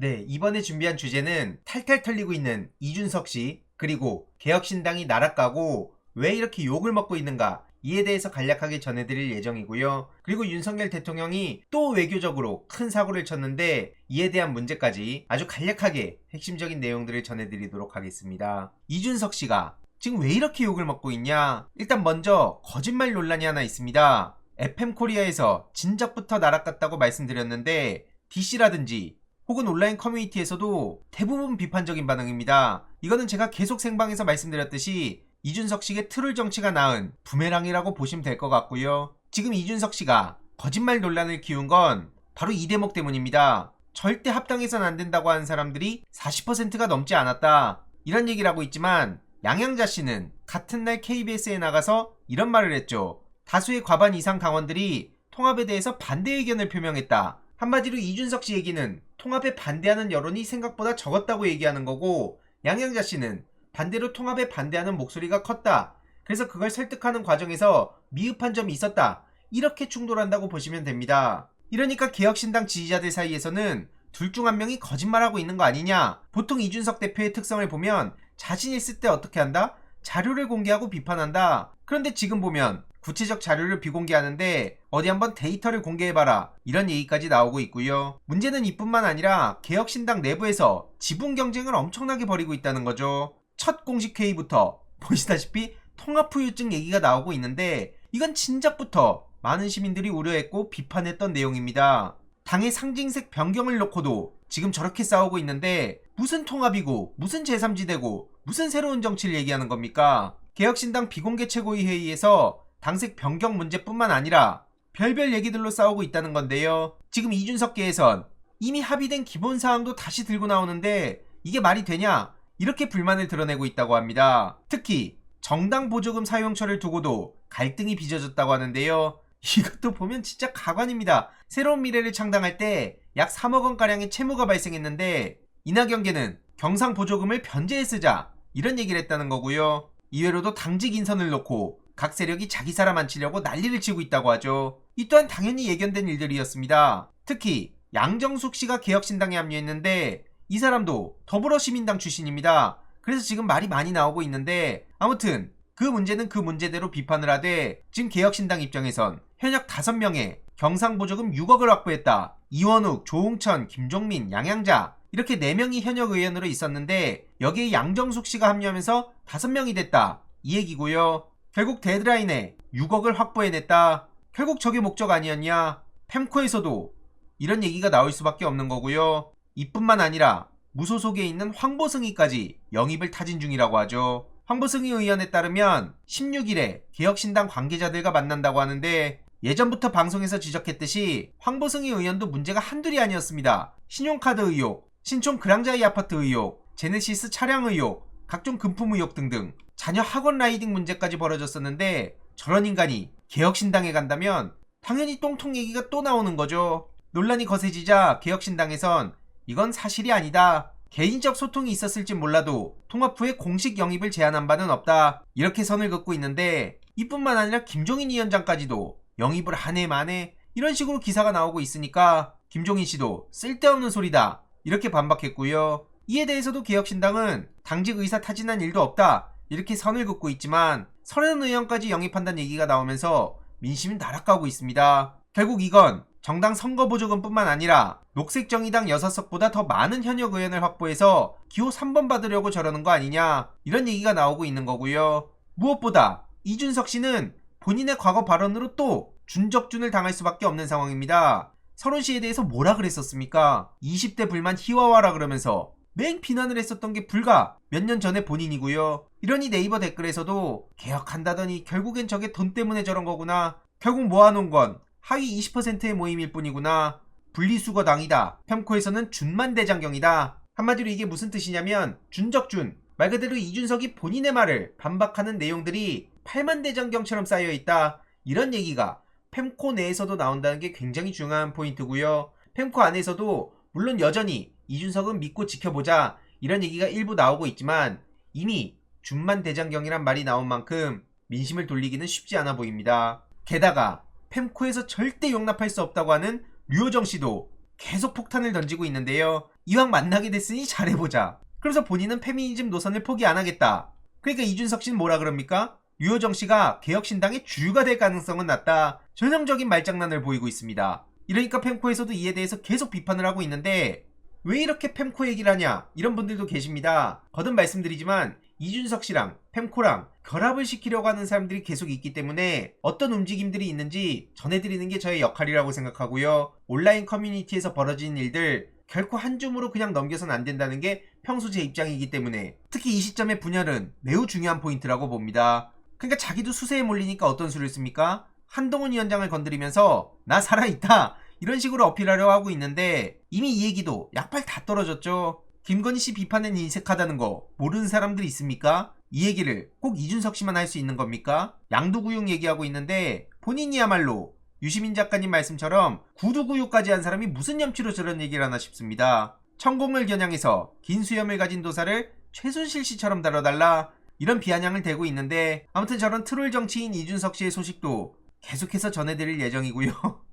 네, 이번에 준비한 주제는 탈탈 털리고 있는 이준석 씨, 그리고 개혁신당이 나락가고 왜 이렇게 욕을 먹고 있는가, 이에 대해서 간략하게 전해드릴 예정이고요. 그리고 윤석열 대통령이 또 외교적으로 큰 사고를 쳤는데 이에 대한 문제까지 아주 간략하게 핵심적인 내용들을 전해드리도록 하겠습니다. 이준석 씨가 지금 왜 이렇게 욕을 먹고 있냐? 일단 먼저 거짓말 논란이 하나 있습니다. FM 코리아에서 진작부터 나락갔다고 말씀드렸는데 DC라든지 혹은 온라인 커뮤니티에서도 대부분 비판적인 반응입니다. 이거는 제가 계속 생방에서 말씀드렸듯이 이준석 씨의 트롤 정치가 낳은 부메랑이라고 보시면 될 것 같고요. 지금 이준석 씨가 거짓말 논란을 키운 건 바로 이 대목 때문입니다. 절대 합당해선 안 된다고 하는 사람들이 40%가 넘지 않았다. 이런 얘기를 하고 있지만 양양자 씨는 같은 날 KBS에 나가서 이런 말을 했죠. 다수의 과반 이상 당원들이 통합에 대해서 반대 의견을 표명했다. 한마디로 이준석 씨 얘기는 통합에 반대하는 여론이 생각보다 적었다고 얘기하는 거고 양양자 씨는 반대로 통합에 반대하는 목소리가 컸다. 그래서 그걸 설득하는 과정에서 미흡한 점이 있었다. 이렇게 충돌한다고 보시면 됩니다. 이러니까 개혁신당 지지자들 사이에서는 둘 중 한 명이 거짓말하고 있는 거 아니냐? 보통 이준석 대표의 특성을 보면 자신 있을 때 어떻게 한다? 자료를 공개하고 비판한다. 그런데 지금 보면 구체적 자료를 비공개하는데 어디 한번 데이터를 공개해봐라 이런 얘기까지 나오고 있고요. 문제는 이뿐만 아니라 개혁신당 내부에서 지분 경쟁을 엄청나게 벌이고 있다는 거죠. 첫 공식 회의부터 보시다시피 통합후유증 얘기가 나오고 있는데 이건 진작부터 많은 시민들이 우려했고 비판했던 내용입니다. 당의 상징색 변경을 놓고도 지금 저렇게 싸우고 있는데 무슨 통합이고 무슨 제3지대고 무슨 새로운 정치를 얘기하는 겁니까? 개혁신당 비공개 최고위 회의에서 당색 변경 문제뿐만 아니라 별별 얘기들로 싸우고 있다는 건데요. 지금 이준석계에선 이미 합의된 기본 사항도 다시 들고 나오는데 이게 말이 되냐? 이렇게 불만을 드러내고 있다고 합니다. 특히 정당 보조금 사용처를 두고도 갈등이 빚어졌다고 하는데요. 이것도 보면 진짜 가관입니다. 새로운 미래를 창당할 때 약 3억 원가량의 채무가 발생했는데 이낙연계는 경상 보조금을 변제해 쓰자 이런 얘기를 했다는 거고요. 이외로도 당직 인선을 놓고 각 세력이 자기 사람 앉히려고 난리를 치고 있다고 하죠. 이 또한 당연히 예견된 일들이었습니다. 특히 양정숙 씨가 개혁신당에 합류했는데 이 사람도 더불어시민당 출신입니다. 그래서 지금 말이 많이 나오고 있는데 아무튼 그 문제는 그 문제대로 비판을 하되 지금 개혁신당 입장에선 현역 5명의 경상보조금 6억을 확보했다. 이원욱, 조홍천, 김종민, 양양자 이렇게 4명이 현역 의원으로 있었는데 여기에 양정숙 씨가 합류하면서 5명이 됐다. 이 얘기고요. 결국 데드라인에 6억을 확보해냈다. 결국 저게 목적 아니었냐? 펜코에서도 이런 얘기가 나올 수밖에 없는 거고요. 이뿐만 아니라 무소속에 있는 황보승이까지 영입을 타진 중이라고 하죠. 황보승이 의원에 따르면 16일에 개혁신당 관계자들과 만난다고 하는데 예전부터 방송에서 지적했듯이 황보승이 의원도 문제가 한둘이 아니었습니다. 신용카드 의혹, 신촌 그랑자이 아파트 의혹, 제네시스 차량 의혹, 각종 금품 의혹 등등 자녀 학원 라이딩 문제까지 벌어졌었는데 저런 인간이 개혁신당에 간다면 당연히 똥통 얘기가 또 나오는 거죠. 논란이 거세지자 개혁신당에선 이건 사실이 아니다. 개인적 소통이 있었을지 몰라도 통합 후에 공식 영입을 제안한 바는 없다. 이렇게 선을 긋고 있는데 이뿐만 아니라 김종인 위원장까지도 영입을 한 해 만에 이런 식으로 기사가 나오고 있으니까 김종인 씨도 쓸데없는 소리다. 이렇게 반박했고요. 이에 대해서도 개혁신당은 당직 의사 타진한 일도 없다. 이렇게 선을 긋고 있지만 서른 의원까지 영입한다는 얘기가 나오면서 민심은 나락가고 있습니다. 결국 이건 정당 선거 보조금뿐만 아니라 녹색정의당 6석보다 더 많은 현역 의원을 확보해서 기호 3번 받으려고 저러는 거 아니냐 이런 얘기가 나오고 있는 거고요. 무엇보다 이준석 씨는 본인의 과거 발언으로 또 준적준을 당할 수밖에 없는 상황입니다. 서른 씨에 대해서 뭐라 그랬었습니까? 20대 불만 희화화라 그러면서 맹 비난을 했었던 게 불과 몇 년 전에 본인이고요. 이러니 네이버 댓글에서도 개혁한다더니 결국엔 저게 돈 때문에 저런 거구나. 결국 모아놓은 건 하위 20%의 모임일 뿐이구나. 분리수거당이다. 평코에서는 준만대장경이다. 한마디로 이게 무슨 뜻이냐면 준적준 말 그대로 이준석이 본인의 말을 반박하는 내용들이 팔만대장경처럼 쌓여 있다. 이런 얘기가 펜코 내에서도 나온다는 게 굉장히 중요한 포인트고요. 펜코 안에서도 물론 여전히 이준석은 믿고 지켜보자 이런 얘기가 일부 나오고 있지만 이미 준만 대장경이란 말이 나온 만큼 민심을 돌리기는 쉽지 않아 보입니다. 게다가 펜코에서 절대 용납할 수 없다고 하는 류호정 씨도 계속 폭탄을 던지고 있는데요. 이왕 만나게 됐으니 잘해보자. 그래서 본인은 페미니즘 노선을 포기 안 하겠다. 그러니까 이준석 씨는 뭐라 그럽니까? 유호정 씨가 개혁신당의 주유가 될 가능성은 낮다. 전형적인 말장난을 보이고 있습니다. 이러니까 펜코에서도 이에 대해서 계속 비판을 하고 있는데 왜 이렇게 펜코 얘기를 하냐 이런 분들도 계십니다. 거듭 말씀드리지만 이준석 씨랑 펜코랑 결합을 시키려고 하는 사람들이 계속 있기 때문에 어떤 움직임들이 있는지 전해드리는 게 저의 역할이라고 생각하고요. 온라인 커뮤니티에서 벌어지는 일들 결코 한 줌으로 그냥 넘겨선 안 된다는 게 평소 제 입장이기 때문에 특히 이 시점의 분열은 매우 중요한 포인트라고 봅니다. 그러니까 자기도 수세에 몰리니까 어떤 수를 씁니까? 한동훈 위원장을 건드리면서 나 살아있다 이런 식으로 어필하려고 하고 있는데 이미 이 얘기도 약발 다 떨어졌죠. 김건희 씨 비판은 인색하다는 거 모르는 사람들이 있습니까? 이 얘기를 꼭 이준석 씨만 할 수 있는 겁니까? 양두구육 얘기하고 있는데 본인이야말로 유시민 작가님 말씀처럼 구두구육까지 한 사람이 무슨 염치로 저런 얘기를 하나 싶습니다. 천공을 겨냥해서 긴 수염을 가진 도사를 최순실 씨처럼 다뤄달라 이런 비아냥을 대고 있는데 아무튼 저런 트롤 정치인 이준석 씨의 소식도 계속해서 전해드릴 예정이고요.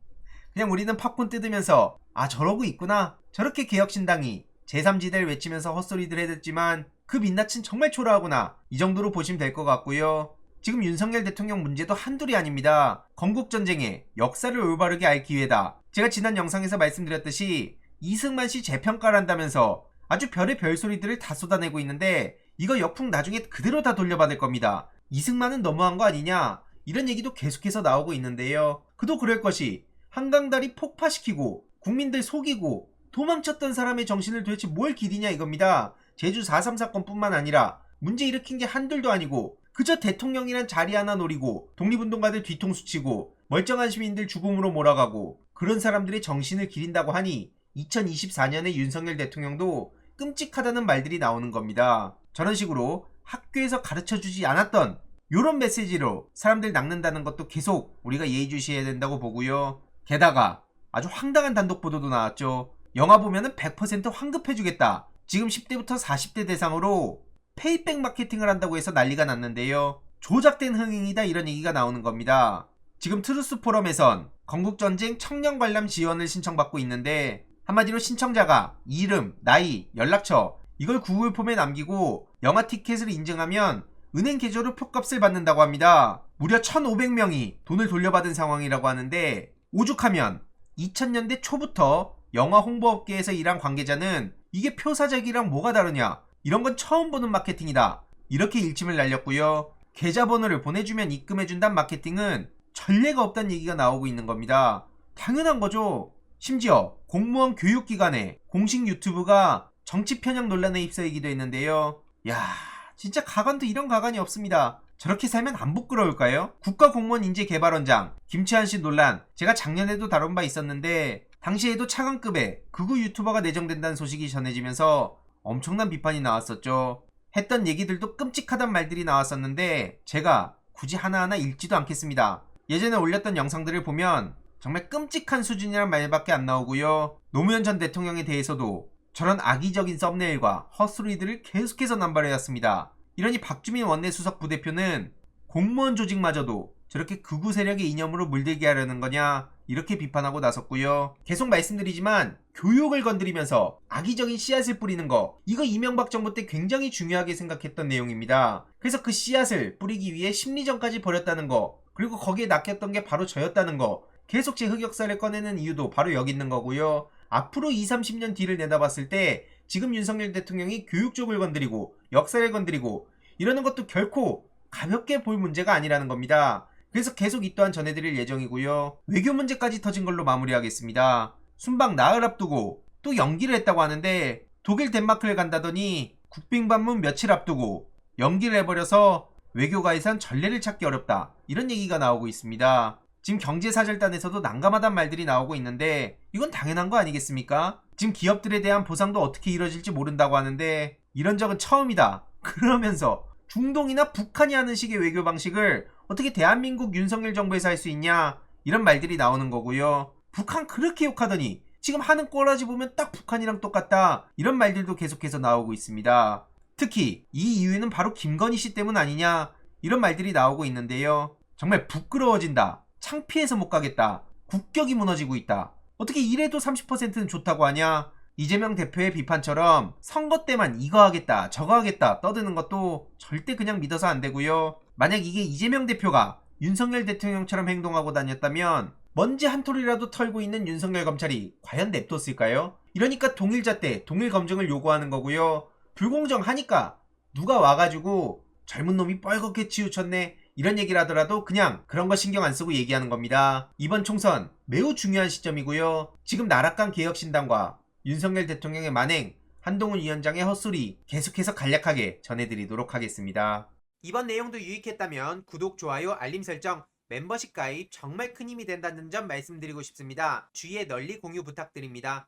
그냥 우리는 팝콘 뜯으면서 아 저러고 있구나 저렇게 개혁신당이 제3지대를 외치면서 헛소리들 해댔지만 그 민낯은 정말 초라하구나 이 정도로 보시면 될 것 같고요. 지금 윤석열 대통령 문제도 한둘이 아닙니다. 건국전쟁의 역사를 올바르게 알 기회다. 제가 지난 영상에서 말씀드렸듯이 이승만 씨 재평가를 한다면서 아주 별의 별소리들을 다 쏟아내고 있는데 이거 역풍 나중에 그대로 다 돌려받을 겁니다. 이승만은 너무한 거 아니냐? 이런 얘기도 계속해서 나오고 있는데요. 그도 그럴 것이 한강다리 폭파시키고 국민들 속이고 도망쳤던 사람의 정신을 도대체 뭘 기리냐 이겁니다. 제주 4.3 사건뿐만 아니라 문제 일으킨 게 한둘도 아니고 그저 대통령이란 자리 하나 노리고 독립운동가들 뒤통수 치고 멀쩡한 시민들 죽음으로 몰아가고 그런 사람들의 정신을 기린다고 하니 2024년에 윤석열 대통령도 끔찍하다는 말들이 나오는 겁니다. 저런 식으로 학교에서 가르쳐 주지 않았던 이런 메시지로 사람들 낚는다는 것도 계속 우리가 예의주시해야 된다고 보고요. 게다가 아주 황당한 단독 보도도 나왔죠. 영화 보면은 100% 환급해주겠다. 지금 10대부터 40대 대상으로 페이백 마케팅을 한다고 해서 난리가 났는데요. 조작된 흥행이다 이런 얘기가 나오는 겁니다. 지금 트루스 포럼에선 건국전쟁 청년 관람 지원을 신청받고 있는데 한마디로 신청자가 이름, 나이, 연락처 이걸 구글 폼에 남기고 영화 티켓을 인증하면 은행 계좌로 표값을 받는다고 합니다. 무려 1,500명이 돈을 돌려받은 상황이라고 하는데 오죽하면 2000년대 초부터 영화 홍보업계에서 일한 관계자는 이게 표사적이랑 뭐가 다르냐 이런 건 처음 보는 마케팅이다 이렇게 일침을 날렸고요. 계좌번호를 보내주면 입금해준다는 마케팅은 전례가 없다는 얘기가 나오고 있는 겁니다. 당연한 거죠. 심지어 공무원 교육기관의 공식 유튜브가 정치 편향 논란에 휩싸이기도 했는데요. 야, 진짜 가관도 이런 가관이 없습니다. 저렇게 살면 안 부끄러울까요? 국가공무원 인재개발원장 김치한 씨 논란 제가 작년에도 다룬 바 있었는데 당시에도 차관급의 극우 유튜버가 내정된다는 소식이 전해지면서 엄청난 비판이 나왔었죠. 했던 얘기들도 끔찍하단 말들이 나왔었는데 제가 굳이 하나하나 읽지도 않겠습니다. 예전에 올렸던 영상들을 보면 정말 끔찍한 수준이란 말밖에 안 나오고요. 노무현 전 대통령에 대해서도 저런 악의적인 썸네일과 헛소리들을 계속해서 남발해왔습니다. 이러니 박주민 원내수석 부대표는 공무원 조직마저도 저렇게 극우 세력의 이념으로 물들게 하려는 거냐 이렇게 비판하고 나섰고요. 계속 말씀드리지만 교육을 건드리면서 악의적인 씨앗을 뿌리는 거 이거 이명박 정부 때 굉장히 중요하게 생각했던 내용입니다. 그래서 그 씨앗을 뿌리기 위해 심리전까지 벌였다는 거 그리고 거기에 낚였던 게 바로 저였다는 거 계속 제 흑역사를 꺼내는 이유도 바로 여기 있는 거고요. 앞으로 2, 30년 뒤를 내다봤을 때 지금 윤석열 대통령이 교육 쪽을 건드리고 역사를 건드리고 이러는 것도 결코 가볍게 볼 문제가 아니라는 겁니다. 그래서 계속 이 또한 전해드릴 예정이고요. 외교 문제까지 터진 걸로 마무리하겠습니다. 순방 나흘 앞두고 또 연기를 했다고 하는데 독일 덴마크를 간다더니 국빈 방문 며칠 앞두고 연기를 해버려서 외교가에선 전례를 찾기 어렵다. 이런 얘기가 나오고 있습니다. 지금 경제사절단에서도 난감하단 말들이 나오고 있는데 이건 당연한 거 아니겠습니까? 지금 기업들에 대한 보상도 어떻게 이루어질지 모른다고 하는데 이런 적은 처음이다. 그러면서 중동이나 북한이 하는 식의 외교 방식을 어떻게 대한민국 윤석열 정부에서 할 수 있냐 이런 말들이 나오는 거고요. 북한 그렇게 욕하더니 지금 하는 꼬라지 보면 딱 북한이랑 똑같다 이런 말들도 계속해서 나오고 있습니다. 특히 이 이유는 바로 김건희 씨 때문 아니냐 이런 말들이 나오고 있는데요. 정말 부끄러워진다. 창피해서 못 가겠다. 국격이 무너지고 있다. 어떻게 이래도 30%는 좋다고 하냐? 이재명 대표의 비판처럼 선거 때만 이거 하겠다 저거 하겠다 떠드는 것도 절대 그냥 믿어서 안 되고요. 만약 이게 이재명 대표가 윤석열 대통령처럼 행동하고 다녔다면 먼지 한 톨이라도 털고 있는 윤석열 검찰이 과연 냅뒀을까요? 이러니까 동일잣대 동일 검증을 요구하는 거고요. 불공정하니까 누가 와가지고 젊은 놈이 뻘겋게 치우쳤네 이런 얘기를 하더라도 그냥 그런 거 신경 안 쓰고 얘기하는 겁니다. 이번 총선 매우 중요한 시점이고요. 지금 나락강 개혁신당과 윤석열 대통령의 만행, 한동훈 위원장의 헛소리 계속해서 간략하게 전해드리도록 하겠습니다. 이번 내용도 유익했다면 구독, 좋아요, 알림 설정, 멤버십 가입 정말 큰 힘이 된다는 점 말씀드리고 싶습니다. 주위에 널리 공유 부탁드립니다.